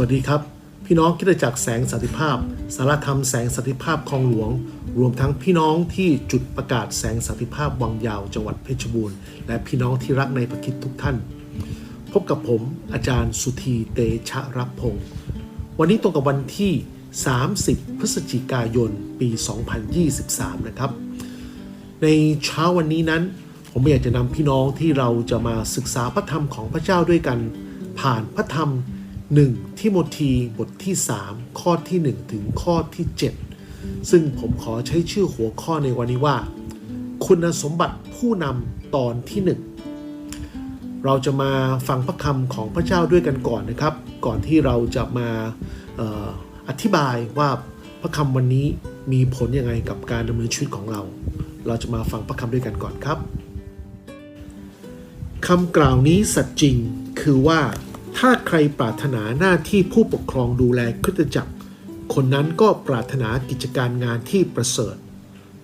วัสดีครับ พี่น้องคิดจักแสงสันติภาพ สารธรรมแสงสันติภาพคลองหลวง รวมทั้งพี่น้องที่จุดประกาศแสงสันติภาพวังยาวจังหวัดเพชรบูรณ์และพี่น้องที่รักในพระคิดทุกท่าน พบกับผมอาจารย์สุธีเตชะรักพงศ์วันนี้ตรงกับวันที่ 30 พฤศจิกายน ปี 2023 นะครับ ในเช้าวันนี้นั้น ผมอยากจะนำพี่น้องที่เราจะมาศึกษาพระธรรมของพระเจ้าด้วยกัน ผ่านพระธรรม 1ทิโมธีบทที่ 3 ข้อที่ 1 ถึงข้อที่ 7 ซึ่งผมขอใช้ชื่อหัวข้อในวันนี้ว่า คุณสมบัติผู้นำตอนที่ 1 เราจะมาฟังพระคำของพระเจ้าด้วยกันก่อนนะครับ ก่อนที่เราจะมาอออธิบายว่าพระคำวันนี้มีผลยังไงกับการดำเนินชีวิตของเรา เราจะมาฟังพระคำด้วยกันก่อนครับคำกล่าวนี้สัจจริงคือว่า ถ้าใครปรารถนาหน้าที่ผู้ปกครองดูแลคริสตจักร คนนั้นก็ปรารถนากิจการงานที่ประเสริฐ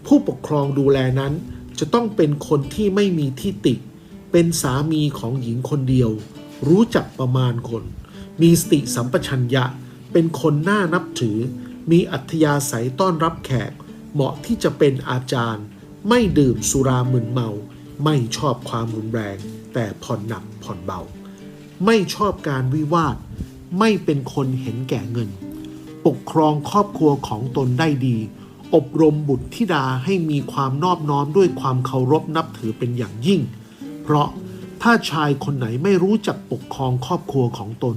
ผู้ปกครองดูแลนั้นจะต้องเป็นคนที่ไม่มีที่ติ เป็นสามีของหญิงคนเดียว รู้จักประมาณคน มีสติสัมปชัญญะ เป็นคนน่านับถือ มีอัธยาศัยต้อนรับแขก เหมาะที่จะเป็นอาจารย์ ไม่ดื่มสุรามึนเมา ไม่ชอบความรุนแรง แต่ผ่อนหนักผ่อนเบา ไม่ชอบการวิวาท ไม่เป็นคนเห็นแก่เงิน ปกครองครอบครัวของตนได้ดี อบรมบุตรธิดาให้มีความนอบน้อมด้วยความเคารพนับถือเป็นอย่างยิ่ง เพราะถ้าชายคนไหนไม่รู้จักปกครองครอบครัวของตน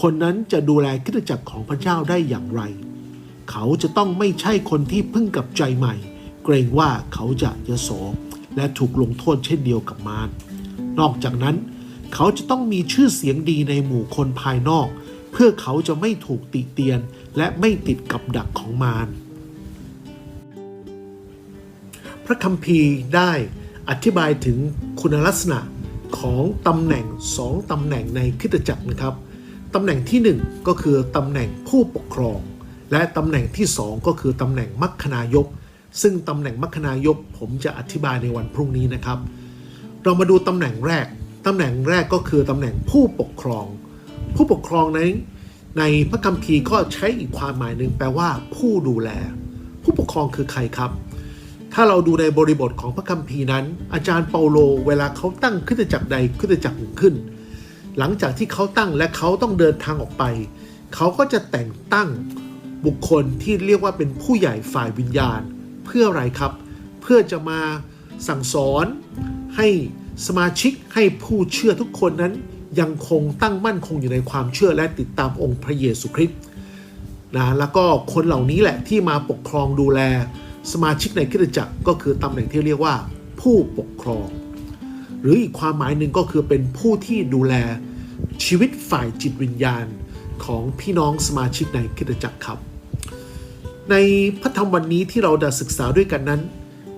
คนนั้นจะดูแลคริสตจักรของพระเจ้าได้อย่างไร เขาจะต้องไม่ใช่คนที่พิ่งกับใจใหม่ เกรงว่าเขาจะยโสและถูกลงโทษเช่นเดียวกับมารนอกจากนั้น เขาจะต้องมีชื่อเสียงดีในหมู่คนภายนอก เพื่อเขาจะไม่ถูกติเตียน และไม่ติดกับดักของมาร พระคัมภีร์ได้อธิบายถึงคุณลักษณะของตำแหน่งสองตำแหน่งในคริสตจักรนะครับตำแหน่งที่หนึ่งก็คือตำแหน่งผู้ปกครอง และตำแหน่งที่สองก็คือตำแหน่งมัคคณายก ซึ่งตำแหน่งมัคคณายกผมจะอธิบายในวันพรุ่งนี้นะครับ เรามาดูตำแหน่งแรก ตำแหน่งแรกก็คือตำแหน่งผู้ปกครอง ผู้ปกครองในในพระคัมภีร์ก็ใช้อีกความหมายหนึ่งแปลว่า ผู้ดูแล ผู้ปกครองคือใครครับ ถ้าเราดูในบริบทของพระคัมภีร์นั้น อาจารย์เปาโลเวลาเขาตั้งคริสตจักรใดคริสตจักรหนึ่งขึ้น หลังจากที่เขาตั้งและเขาต้องเดินทางออกไป เขาก็จะแต่งตั้งบุคคลที่เรียกว่าเป็นผู้ใหญ่ฝ่ายวิญญาณ เพื่ออะไรครับ เพื่อจะมาสั่งสอนให้ สมาชิกให้ผู้เชื่อทุกคนนั้นยังคงตั้งมั่นคงอยู่ในความเชื่อและติดตามองค์พระเยซูคริสต์นะแล้วก็คนเหล่านี้แหละที่มาปกครองดูแลสมาชิกในคริสตจักรก็คือตำแหน่งที่เรียกว่าผู้ปกครอง หรืออีกความหมายหนึ่งก็คือเป็นผู้ที่ดูแลชีวิตฝ่ายจิตวิญญาณของพี่น้องสมาชิกในคริสตจักรครับ ในพระธรรมวันนี้ที่เราจะศึกษาด้วยกันนั้น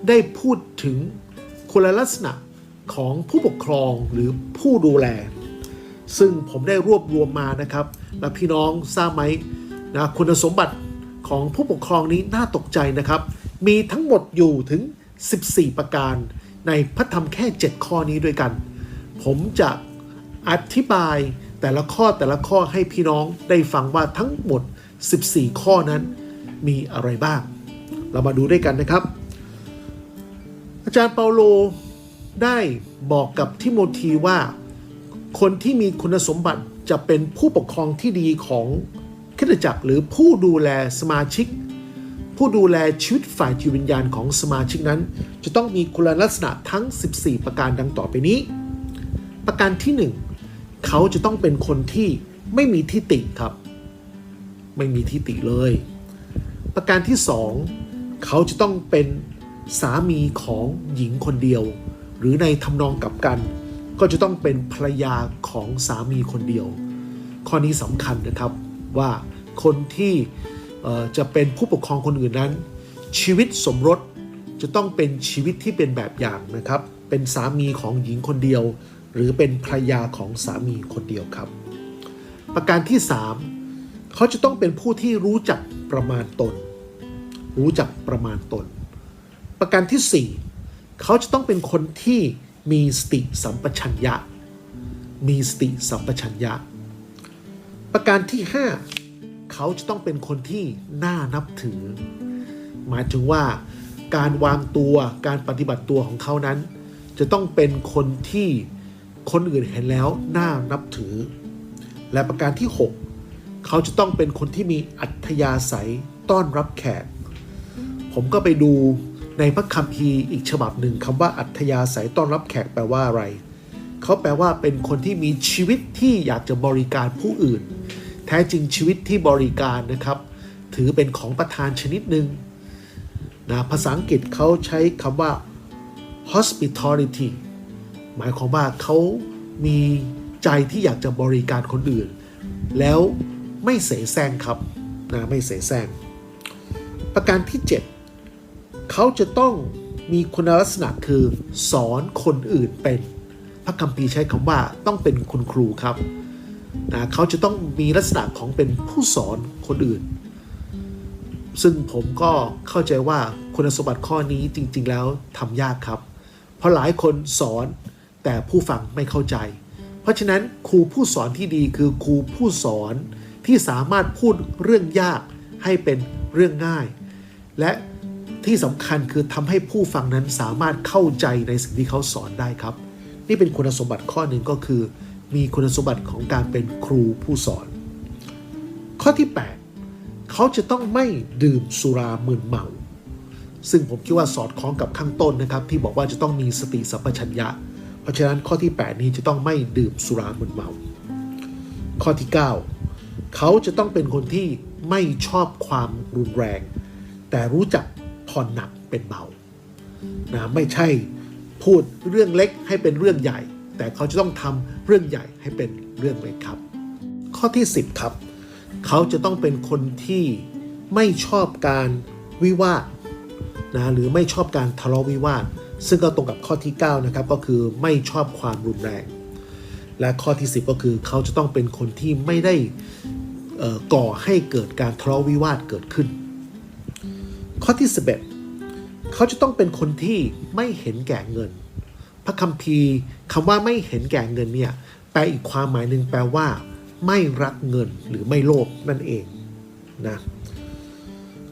ได้พูดถึงคุณลักษณะ ของผู้ปกครองหรือผู้ดูแล ซึ่งผมได้รวบรวมมานะครับ และพี่น้องทราบไหมนะคุณสมบัติของผู้ปกครองนี้น่าตกใจนะครับ มีทั้งหมดอยู่ถึง 14 ประการ ในพระธรรมแค่ 7 ข้อนี้ด้วยกัน ผมจะอธิบายแต่ละข้อแต่ละข้อให้พี่น้องได้ฟังว่าทั้งหมด 14 ข้อนั้นมีอะไรบ้าง เรามาดูด้วยกันนะครับ อาจารย์เปาโล ได้บอกกับทิโมธีว่า คนที่มีคุณสมบัติจะเป็นผู้ปกครองที่ดีของคริสตจักรหรือผู้ดูแลสมาชิก ผู้ดูแลชีวิตฝ่ายจิตวิญญาณของสมาชิกนั้น จะต้องมีคุณลักษณะทั้ง 14 ประการดังต่อไปนี้ ประการที่ 1 เขาจะต้องเป็นคนที่ไม่มีทิฏฐิครับ ไม่มีทิฏฐิเลย ประการที่ 2 เขาจะต้องเป็นสามีของหญิงคนเดียว หรือในทำนองกับกัน ก็จะต้องเป็นภรรยาของสามีคนเดียว ข้อนี้สำคัญนะครับว่าคนที่จะเป็นผู้ปกครองคนอื่นนั้น ชีวิตสมรสจะต้องเป็นชีวิตที่เป็นแบบอย่างนะครับ เป็นสามีของหญิงคนเดียว หรือเป็นภรรยาของสามีคนเดียวครับ ประการที่ 3 เขาจะต้องเป็นผู้ที่รู้จักประมาณตน รู้จักประมาณตน ประการที่ 4 เขาจะต้องเป็นคนที่มีสติสัมปชัญญะ มีสติสัมปชัญญะ ประการที่ 5 เขาจะต้องเป็นคนที่น่านับถือ หมายถึงว่าการวางตัวการปฏิบัติตัวของเขานั้น จะต้องเป็นคนที่คนอื่นเห็นแล้วน่านับถือ และประการที่ 6 เขาจะต้องเป็นคนที่มีอัธยาศัยต้อนรับแขก ผมก็ไปดู ในพระคัมภีร์อีกฉบับหนึ่งคำว่าอัธยาศัยต้อนรับแขกแปลว่าอะไร เขาแปลว่าเป็นคนที่มีชีวิตที่อยากจะบริการผู้อื่น แท้จริงชีวิตที่บริการนะครับ ถือเป็นของประทานชนิดหนึ่งนะภาษาอังกฤษเขาใช้คำว่า hospitality หมายความว่าเขามีใจที่อยากจะบริการคนอื่น แล้วไม่เสแสร้งครับนะไม่เสแสร้งประการที่ 7 เขาจะต้องมีคุณลักษณะคือสอนคนอื่นเป็น พระคัมภีร์ใช้คำว่าต้องเป็นคุณครูครับนะเขาจะต้องมีลักษณะของเป็นผู้สอนคนอื่น ซึ่งผมก็เข้าใจว่าคุณสมบัติข้อนี้จริง ๆ แล้วทำยากครับ เพราะหลายคนสอนแต่ผู้ฟังไม่เข้าใจ เพราะฉะนั้นครูผู้สอนที่ดีคือครูผู้สอนที่สามารถพูดเรื่องยากให้เป็นเรื่องง่าย และ ที่สำคัญคือทำให้ผู้ฟังนั้นสามารถเข้าใจในสิ่งที่เขาสอนได้ครับ นี่เป็นคุณสมบัติข้อหนึ่งก็คือ มีคุณสมบัติของการเป็นครูผู้สอน ข้อที่ 8 เขาจะต้องไม่ดื่มสุรามึนเมา ซึ่งผมคิดว่าสอดคล้องกับข้างต้นนะครับ ที่บอกว่าจะต้องมีสติสัมปชัญญะ เพราะฉะนั้นข้อที่ 8 นี้จะต้องไม่ดื่มสุรามึนเมา ข้อที่ 9 เขาจะต้องเป็นคนที่ไม่ชอบความรุนแรง แต่รู้จัก อนหนักเป็นเบานะไม่ใช่พูดเรื่องเล็กให้เป็นเรื่องใหญ่ แต่เขาจะต้องทำเรื่องใหญ่ให้เป็นเรื่องเล็กครับ ข้อที่ 10 ครับ เขาจะต้องเป็นคนที่ไม่ชอบการวิวาทนะหรือไม่ชอบการทะเลาะวิวาท ซึ่งก็ตรงกับข้อที่ 9 นะครับ ก็คือไม่ชอบความรุนแรง และข้อที่ 10 ก็คือเขาจะต้องเป็นคนที่ไม่ได้ก่อให้เกิดการทะเลาะวิวาทเกิดขึ้น ข้อที่ 11 เขาจะต้องเป็นคนที่ไม่เห็นแก่เงิน พระคัมภีร์คำว่าไม่เห็นแก่เงินเนี่ยแปลอีกความหมายหนึ่งแปลว่า ไม่รักเงินหรือไม่โลภนั่นเองนะ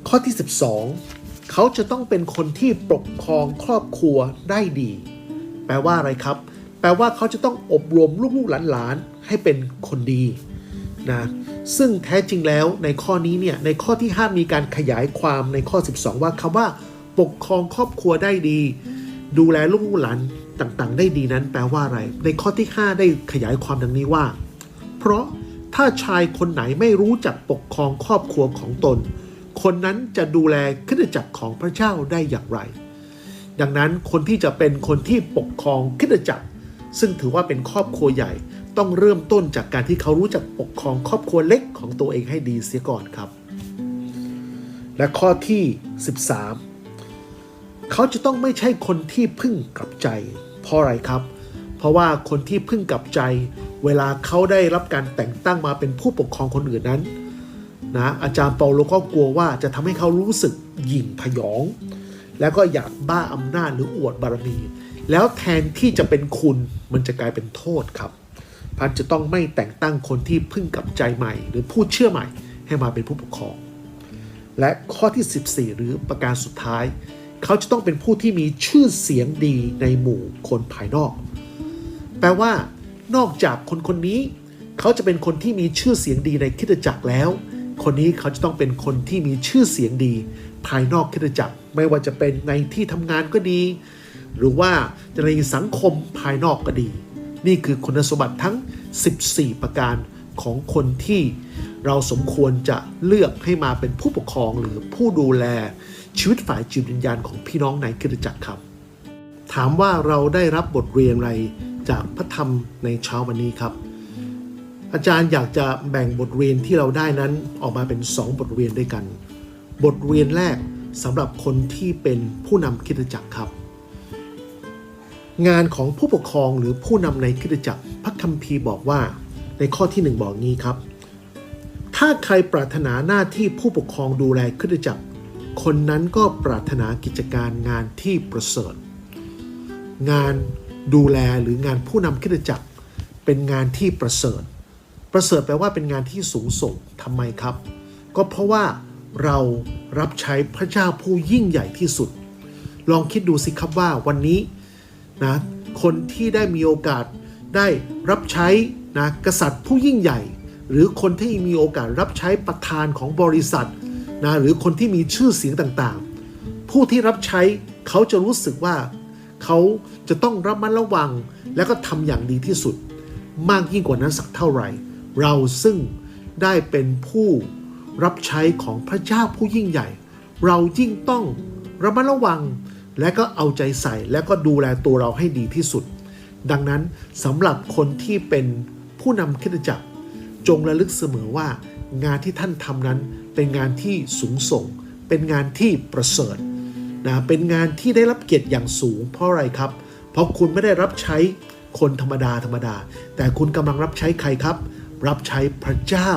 ข้อที่ 12 เขาจะต้องเป็นคนที่ปกครองครอบครัวได้ดี แปลว่าอะไรครับ แปลว่าเขาจะต้องอบรมลูกๆหลานๆให้เป็นคนดีนะ ซึ่งแท้จริงแล้วในข้อนี้เนี่ยในข้อที่ 5 มีการขยายความในข้อ 12 ว่าคำว่า ปกครองครอบครัวได้ดี ดูแลลูกหลานต่างๆ ได้ดีนั้นแปลว่าอะไร ในข้อที่ 5 ได้ขยายความดังนี้ว่า เพราะถ้าชายคนไหนไม่รู้จักปกครองครอบครัวของตน คนนั้นจะดูแลคริสตจักรของพระเจ้าได้อย่างไร ดังนั้นคนที่จะเป็นคนที่ปกครองคริสตจักรซึ่งถือว่าเป็นครอบครัวใหญ่ ต้องเริ่มต้นจากการที่เขารู้จักปกครองครอบครัวเล็กของตัวเองให้ดีเสียก่อนครับ และข้อที่ 13 เขาจะต้องไม่ใช่คนที่พึ่งกลับใจ เพราะอะไรครับ เพราะว่าคนที่พึ่งกลับใจ เวลาเขาได้รับการแต่งตั้งมาเป็นผู้ปกครองคนอื่นนั้นนะอาจารย์เปาโลก็กลัวว่าจะทำให้เขารู้สึกหยิ่งพยอง แล้วก็อยากบ้าอำนาจหรืออวดบารมี แล้วแทนที่จะเป็นคุณมันจะกลายเป็นโทษครับ พันจะต้องไม่แต่งตั้งคนที่พึ่งกับใจใหม่ หรือผู้เชื่อใหม่ให้มาเป็นผู้ปกครอง และข้อที่ 14 หรือประการสุดท้าย เขาจะต้องเป็นผู้ที่มีชื่อเสียงดีในหมู่คนภายนอก แปลว่านอกจากคนคนนี้ เขาจะเป็นคนที่มีชื่อเสียงดีในคริสตจักรแล้ว คนนี้เขาจะต้องเป็นคนที่มีชื่อเสียงดี ภายนอกคริสตจักรไม่ว่าจะเป็นในที่ทำงานก็ดี หรือว่าจะในสังคมภายนอกก็ดี นี่คือคุณสมบัติทั้ง 14 ประการของคนที่เราสมควรจะเลือกให้มาเป็นผู้ปกครองหรือผู้ดูแลชีวิตฝ่ายจิตวิญญาณของพี่น้องในคริสตจักรครับ ถามว่าเราได้รับบทเรียนอะไรจากพระธรรมในเช้าวันนี้ครับ อาจารย์อยากจะแบ่งบทเรียนที่เราได้นั้นออกมาเป็น 2 บทเรียนด้วยกัน บทเรียนแรกสำหรับคนที่เป็นผู้นำคริสตจักรครับ งานของผู้ปกครองหรือผู้นำในคริสตจักรพระคัมภีร์บอกว่า ในข้อที่หนึ่งบอกงี้ครับ ถ้าใครปรารถนาหน้าที่ผู้ปกครองดูแลคริสตจักร คนนั้นก็ปรารถนากิจการงานที่ประเสริฐ งานดูแลหรืองานผู้นำคริสตจักร เป็นงานที่ประเสริฐ ประเสริฐแปลว่าเป็นงานที่สูงส่งทำไมครับ ก็เพราะว่าเรารับใช้พระเจ้าผู้ยิ่งใหญ่ที่สุด ลองคิดดูสิครับว่าวันนี้ นะคนที่ได้มีโอกาสได้รับใช้นะกษัตริย์ผู้ยิ่งใหญ่ หรือคนที่มีโอกาสรับใช้ประธานของบริษัทนะหรือคนที่มีชื่อเสียงต่างๆ ผู้ที่รับใช้เขาจะรู้สึกว่าเขาจะต้องระมัดระวัง และก็ทำอย่างดีที่สุด มากยิ่งกว่านั้นสักเท่าไหร่ เราซึ่งได้เป็นผู้รับใช้ของพระเจ้าผู้ยิ่งใหญ่ เรายิ่งต้องระมัดระวัง และก็เอาใจใส่และก็ดูแลตัวเราให้ดีที่สุด ดังนั้นสำหรับคนที่เป็นผู้นำคริสตจักร จงระลึกเสมอว่า งานที่ท่านทำนั้นเป็นงานที่สูงส่ง เป็นงานที่ประเสริฐนะเป็นงานที่ได้รับเกียรติอย่างสูง เพราะอะไรครับ เพราะคุณไม่ได้รับใช้คนธรรมดาธรรมดา แต่คุณกำลังรับใช้ใครครับ รับใช้พระเจ้า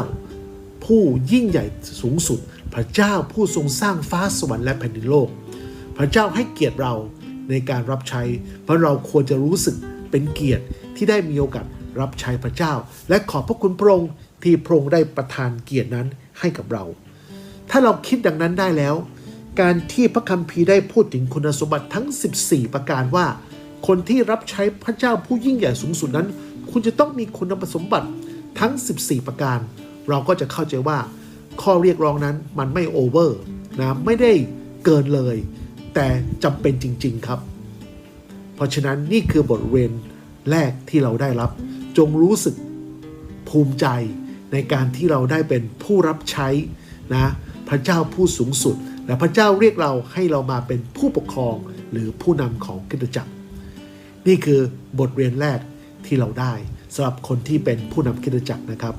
ผู้ยิ่งใหญ่สูงสุด พระเจ้าผู้ทรงสร้างฟ้าสวรรค์และแผ่นดินโลก พระเจ้าให้เกียรติเราในการรับใช้ เพราะเราควรจะรู้สึกเป็นเกียรติที่ได้มีโอกาสรับใช้พระเจ้า และขอบพระคุณพระองค์ที่พระองค์ได้ประทานเกียรตินั้นให้กับเรา ถ้าเราคิดดังนั้นได้แล้ว การที่พระคัมภีร์ได้พูดถึงคุณสมบัติทั้ง 14 ประการว่า คนที่รับใช้พระเจ้าผู้ยิ่งใหญ่สูงสุดนั้น คุณจะต้องมีคุณสมบัติทั้ง 14 ประการ เราก็จะเข้าใจว่า ข้อเรียกร้องนั้นมันไม่โอเวอร์นะไม่ได้เกินเลย แต่จำเป็นจริง ๆครับ เพราะฉะนั้นนี่คือบทเรียนแรกที่เราได้รับ จงรู้สึกภูมิใจในการที่เราได้เป็นผู้รับใช้นะพระเจ้าผู้สูงสุด และพระเจ้าเรียกเราให้เรามาเป็นผู้ปกครองหรือผู้นำของคริสตจักร นี่คือบทเรียนแรกที่เราได้สำหรับคนที่เป็นผู้นำคริสตจักรนะครับ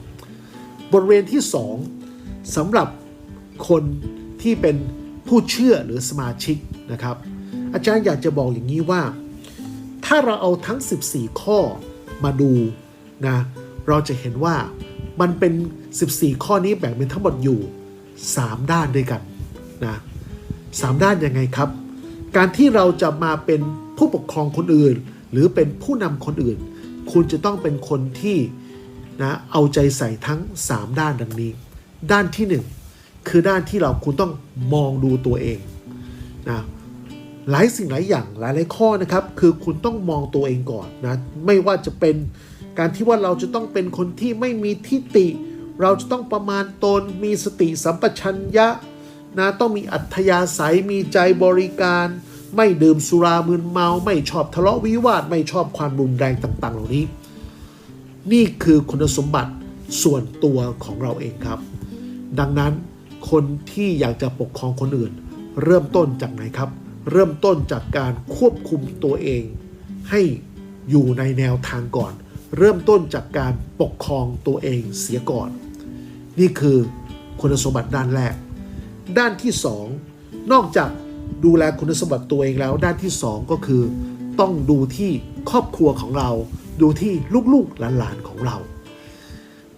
บทเรียนที่สองสำหรับคนที่เป็นผู้เชื่อหรือสมาชิก นะครับ อาจารย์อยากจะบอกอย่างนี้ว่า ถ้าเราเอาทั้ง 14 ข้อมาดูนะเราจะเห็นว่ามันเป็น 14 ข้อนี้แบ่งเป็นทั้งหมดอยู่ 3 ด้านด้วยกันนะสามด้านยังไงครับ การที่เราจะมาเป็นผู้ปกครองคนอื่น หรือเป็นผู้นำคนอื่น คุณจะต้องเป็นคนที่นะเอาใจใส่ทั้ง 3 ด้านดังนี้ ด้านที่ 1 คือด้านที่เราคุณต้องมองดูตัวเองนะ หลายสิ่งหลายอย่างหลายหลายข้อนะครับ คือคุณต้องมองตัวเองก่อนนะไม่ว่าจะเป็นการที่ว่าเราจะต้องเป็นคนที่ไม่มีทิฏฐิเราจะต้องประมาณตนมีสติสัมปชัญญะนะต้องมีอัธยาศัยมีใจบริการ ไม่ดื่มสุรามึนเมา ไม่ชอบทะเลาะวิวาท ไม่ชอบความรุนแรงต่าง ๆ เหล่านี้ นี่คือคุณสมบัติส่วนตัวของเราเองครับ ดังนั้นคนที่อยากจะปกครองคนอื่น เริ่มต้นจากไหนครับ เริ่มต้นจากการควบคุมตัวเอง ให้อยู่ในแนวทางก่อน เริ่มต้นจากการปกครองตัวเองเสียก่อน นี่คือคุณสมบัติด้านแรก ด้านที่ 2 นอกจากดูแลคุณสมบัติตัวเองแล้ว ด้านที่ 2 ก็คือ ต้องดูที่ครอบครัวของเรา ดูที่ลูกๆหลานๆของเรา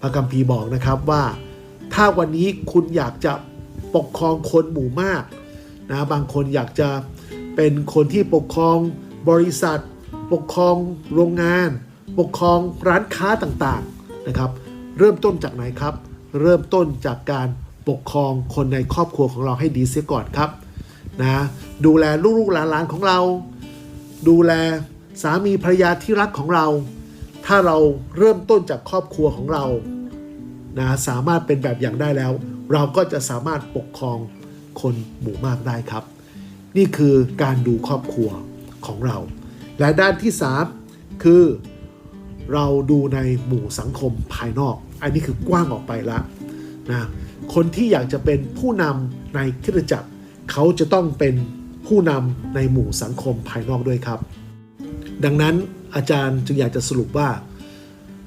พระคัมภีร์บอกนะครับว่า ถ้าวันนี้คุณอยากจะปกครองคนหมู่มากนะบางคนอยากจะ เป็นคนที่ปกครองบริษัท ปกครองโรงงาน ปกครองร้านค้าต่างๆนะครับ เริ่มต้นจากไหนครับ เริ่มต้นจากการปกครองคนในครอบครัวของเราให้ดีเสียก่อนครับนะดูแลลูกๆหลานๆของเรา ดูแลสามีภรรยาที่รักของเรา ถ้าเราเริ่มต้นจากครอบครัวของเรานะสามารถเป็นแบบอย่างได้แล้ว เราก็จะสามารถปกครองคนหมู่มากได้ครับ นี่คือการดูครอบครัวของเรา และด้านที่ 3 คือเราดูในหมู่สังคมภายนอก อันนี้คือกว้างออกไปละนะคนที่อยากจะเป็นผู้นำในคริสตจักร เขาจะต้องเป็นผู้นำในหมู่สังคมภายนอกด้วยครับ ดังนั้นอาจารย์จึงอยากจะสรุปว่า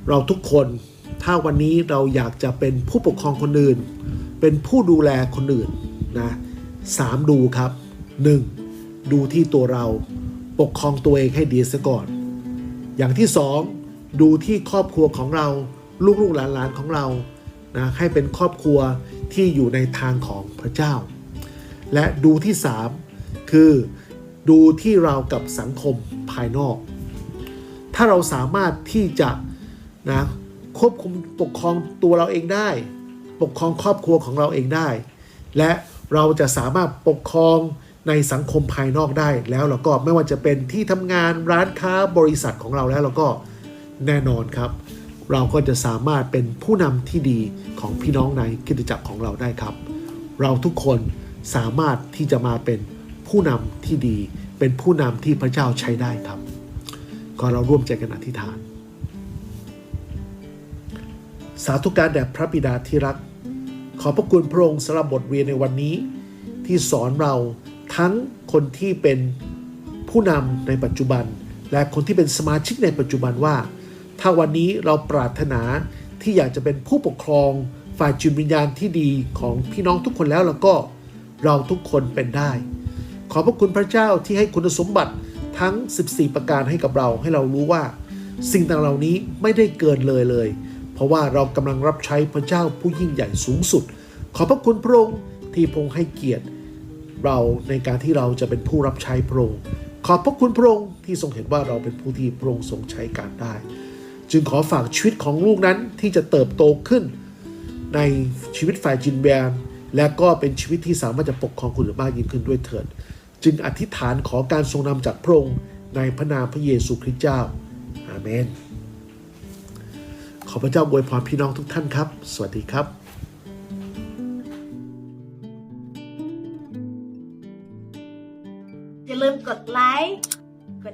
เราทุกคนถ้าวันนี้เราอยากจะเป็นผู้ปกครองคนอื่น เป็นผู้ดูแลคนอื่นนะสามดูครับ 1. ดูที่ตัวเราปกครองตัวเองให้ดีซะก่อน อย่างที่สองดูที่ครอบครัวของเราลูกๆหลานๆของเรานะให้เป็นครอบครัวที่อยู่ในทางของพระเจ้า และดูที่สามคือดูที่เรากับสังคมภายนอก ถ้าเราสามารถที่จะนะควบคุมปกครองตัวเราเองได้ ปกครองครอบครัวของเราเองได้ และเราจะสามารถปกครอง ในสังคมภายนอกได้แล้วเราก็ไม่ว่าจะเป็นที่ทำงานร้านค้าบริษัทของเราแล้วเราก็แน่นอนครับ เราก็จะสามารถเป็นผู้นำที่ดีของพี่น้องในคริสตจักรของเราได้ครับ เราทุกคนสามารถที่จะมาเป็นผู้นำที่ดี เป็นผู้นำที่พระเจ้าใช้ได้ครับ ก็เราร่วมใจกันอธิษฐาน สาธุการแด่พระบิดาที่รัก ขอพระคุณพระองค์สำหรับบทเรียนในวันนี้ที่สอนเรา ทั้งคนที่เป็นผู้นำในปัจจุบัน และคนที่เป็นสมาชิกในปัจจุบันว่า ถ้าวันนี้เราปรารถนาที่อยากจะเป็นผู้ปกครองฝ่ายจิตวิญญาณที่ดีของพี่น้องทุกคนแล้วแล้วก็เราทุกคนเป็นได้ ขอพระคุณพระเจ้าที่ให้คุณสมบัติทั้ง 14 ประการให้กับเราให้เรารู้ว่า สิ่งต่างเหล่านี้ไม่ได้เกินเลยเลย เพราะว่าเรากำลังรับใช้พระเจ้าผู้ยิ่งใหญ่สูงสุด ขอพระคุณพระองค์ที่พงให้เกียรติ เราในการที่เราจะเป็นผู้รับใช้พระองค์ขอบพระคุณพระองค์ที่ทรงเห็นว่าเราเป็นผู้ที่พระองค์ทรงใช้การได้ จึงขอฝากชีวิตของลูกนั้นที่จะเติบโตขึ้น ในชีวิตฝ่ายจินแบนและก็เป็นชีวิตที่สามารถจะปกครองคุณหรือมากยิ่งขึ้นด้วยเถิด จึงอธิษฐานขอการทรงนำจากพระองค์ในพระนามพระเยซูคริสต์เจ้า อาเมน ขอพระเจ้าอวยพรพี่น้องทุกท่านครับ สวัสดีครับ